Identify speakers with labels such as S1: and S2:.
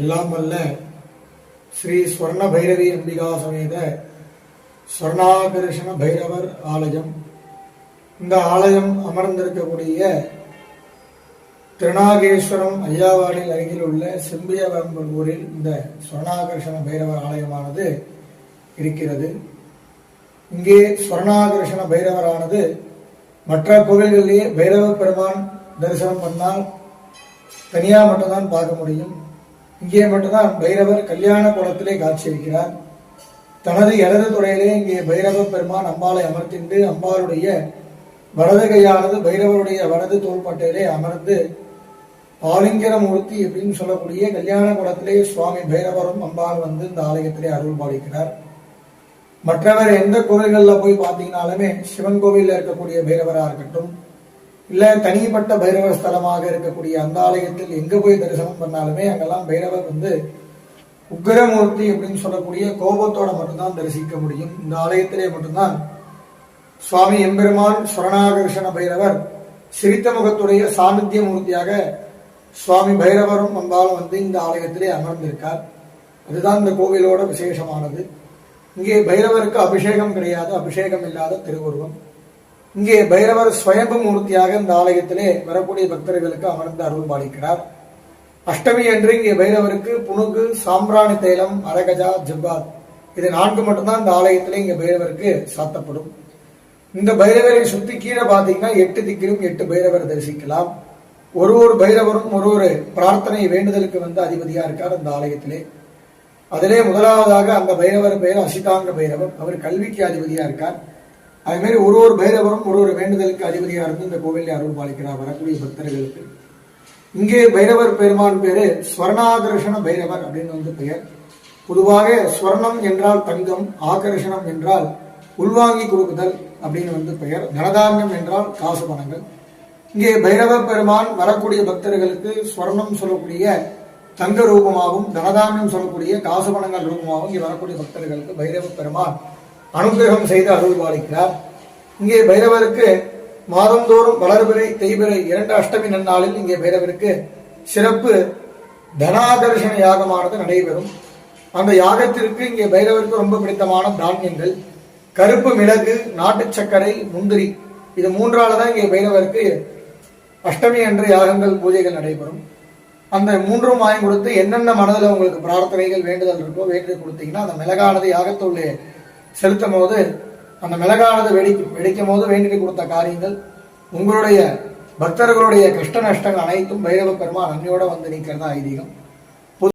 S1: எல்லாம் வல்ல ஸ்ரீ ஸ்வர்ண பைரவி அம்பிகா சமேத ஸ்வர்ணாகர்ஷண பைரவர் ஆலயம். இந்த ஆலயம் அமர்ந்திருக்கக்கூடிய திருநாகேஸ்வரம் ஐயாவாடில் அருகில் உள்ள செம்பியவரம்பர் ஊரில் இந்த ஸ்வர்ணாகர்ஷண பைரவர் ஆலயமானது இருக்கிறது. இங்கே ஸ்வர்ணாகர்ஷண பைரவரானது மற்ற கோவில்களிலேயே பைரவ பெருமான் தரிசனம் பண்ணால் தனியாக மட்டும்தான் பார்க்க முடியும். இங்கே மட்டும்தான் பைரவர் கல்யாண குளத்திலே காட்சியளிக்கிறார். தனது இடது துறையிலே இங்கே பைரவ பெருமான் அம்பாளை அமர்த்திண்டு அம்பாளுடைய வலது கையானது பைரவருடைய வலது தோள்பட்டையிலே அமர்ந்து ஆலிங்கரமூர்த்தி அப்படின்னு சொல்லக்கூடிய கல்யாண குளத்திலே சுவாமி பைரவரும் அம்பாள் வந்து இந்த ஆலயத்திலே அருள் பாலிக்கிறார். மற்றவர் எந்த கோவில்களில் போய் பார்த்தீங்கனாலுமே சிவன் கோவிலில் இருக்கக்கூடிய பைரவராக இருக்கட்டும் இல்ல தனிப்பட்ட பைரவ ஸ்தலமாக இருக்கக்கூடிய அந்த ஆலயத்தில் எங்க போய் தரிசனம் பண்ணாலுமே அங்கெல்லாம் பைரவர் வந்து உக்கிரமூர்த்தி அப்படின்னு சொல்லக்கூடிய கோபத்தோட மட்டும்தான் தரிசிக்க முடியும். இந்த ஆலயத்திலே மட்டும்தான் சுவாமி எம்பெருமான் சுரணாகர்ஷண பைரவர் சிரித்த முகத்துடைய சாநித்திய மூர்த்தியாக சுவாமி பைரவரும் வந்தாலும் வந்து இந்த ஆலயத்திலே அமர்ந்திருக்கார். அதுதான் இந்த கோவிலோட விசேஷமானது. இங்கே பைரவருக்கு அபிஷேகம் கிடையாது அபிஷேகம் இல்லாத திருவுருவம். இங்கே பைரவர் ஸ்வயம்பு மூர்த்தியாக இந்த ஆலயத்திலே வரக்கூடிய பக்தர்களுக்கு அமர்ந்து அருள் பாலிக்கிறார். அஷ்டமி அன்று இங்கே பைரவருக்கு புனுகு சாம்பிராணி தைலம் அரகஜா ஜப்பாத் இது நான்கு மட்டும்தான் இந்த ஆலயத்திலே இங்கே பைரவருக்கு சாத்தப்படும். இந்த பைரவரை சுத்தி கீழே பார்த்தீங்கன்னா எட்டு திக்கிலும் எட்டு பைரவர் தரிசிக்கலாம். ஒரு ஒரு பைரவரும் ஒரு ஒரு பிரார்த்தனை வேண்டுதலுக்கு வந்து அதிபதியா இருக்கார் அந்த ஆலயத்திலே. அதிலே முதலாவதாக அந்த பைரவர் பெயர் அசிதாங்க பைரவர். அவர் கல்விக்கு அதிபதியா இருக்கார். அது மாதிரி ஒரு ஒரு பைரவரும் ஒரு ஒரு வேண்டுதலுக்கு அதிபதியா இருந்து இந்த கோவிலில் அருள் பாலிக்கிறார் வரக்கூடிய பக்தர்களுக்கு. இங்கே பைரவர் பெருமான் பேரு ஸ்வர்ணாகர்ஷண பைரவர் அப்படின்னு வந்து பெயர். பொதுவாக ஸ்வர்ணம் என்றால் தங்கம் ஆகர்ஷணம் என்றால் உள்வாங்கி கொடுக்குதல் அப்படின்னு வந்து பெயர். தனதானியம் என்றால் காசு பணங்கள். இங்கே பைரவ பெருமான் வரக்கூடிய பக்தர்களுக்கு ஸ்வர்ணம் சொல்லக்கூடிய தங்க ரூபமாகவும் தனதானியம் சொல்லக்கூடிய காசு பணங்கள் ரூபமாகவும் இங்கே வரக்கூடிய பக்தர்களுக்கு பைரவ பெருமான் அனுகிரகம் செய்து அருள்வாளிக்கிறார். இங்கே பைரவருக்கு மாதந்தோறும் வளர்பிறை தேய்பிறை இரண்டு அஷ்டமி நன்னாளில் இங்கே பைரவருக்கு சிறப்பு தனாகர்ஷண யாகமானது நடைபெறும். அந்த யாகத்திற்கு இங்கே பைரவருக்கு ரொம்ப பிடித்தமான தானியங்கள். கருப்பு மிளகு நாட்டு சர்க்கரை முந்திரி இது மூன்றால தான் இங்கே பைரவருக்கு அஷ்டமி அன்று யாகங்கள் பூஜைகள் நடைபெறும். அந்த மூன்றும் வாங்கி கொடுத்து என்னென்ன மனதில் உங்களுக்கு பிரார்த்தனைகள் வேண்டுதல் இருக்கோ வேண்டுதல் கொடுத்தீங்கன்னா அந்த மிளகானது யாகத்துள்ளே செலுத்தும் போது அந்த மிளகானது வெடிக்கும் வெடிக்கும் போது வேண்டிட்டு கொடுத்த காரியங்கள் உங்களுடைய பக்தர்களுடைய கஷ்ட நஷ்டங்கள் அனைத்தும் பைரவ பெருமான் அன்னையோட வந்து நிற்கிறதா ஐதீகம்.